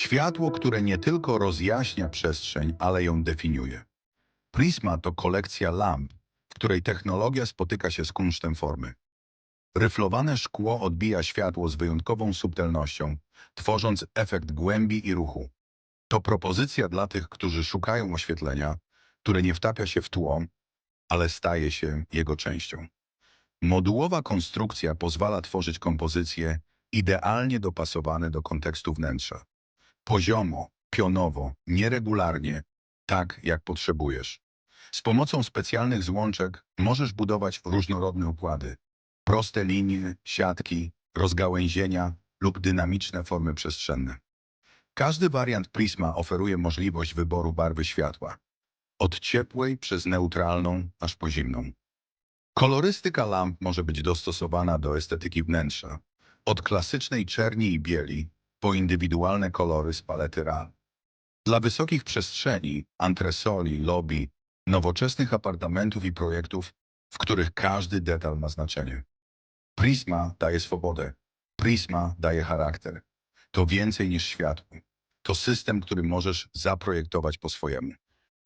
Światło, które nie tylko rozjaśnia przestrzeń, ale ją definiuje. Prisma to kolekcja lamp, w której technologia spotyka się z kunsztem formy. Ryflowane szkło odbija światło z wyjątkową subtelnością, tworząc efekt głębi i ruchu. To propozycja dla tych, którzy szukają oświetlenia, które nie wtapia się w tło, ale staje się jego częścią. Modułowa konstrukcja pozwala tworzyć kompozycje idealnie dopasowane do kontekstu wnętrza. Poziomo, pionowo, nieregularnie, tak jak potrzebujesz. Z pomocą specjalnych złączek możesz budować różnorodne układy. Proste linie, siatki, rozgałęzienia lub dynamiczne formy przestrzenne. Każdy wariant Prisma oferuje możliwość wyboru barwy światła. Od ciepłej przez neutralną aż po zimną. Kolorystyka lamp może być dostosowana do estetyki wnętrza. Od klasycznej czerni i bieli po indywidualne kolory z palety RAL. Dla wysokich przestrzeni, antresoli, lobby, nowoczesnych apartamentów i projektów, w których każdy detal ma znaczenie. Prisma daje swobodę. Prisma daje charakter. To więcej niż światło. To system, który możesz zaprojektować po swojemu.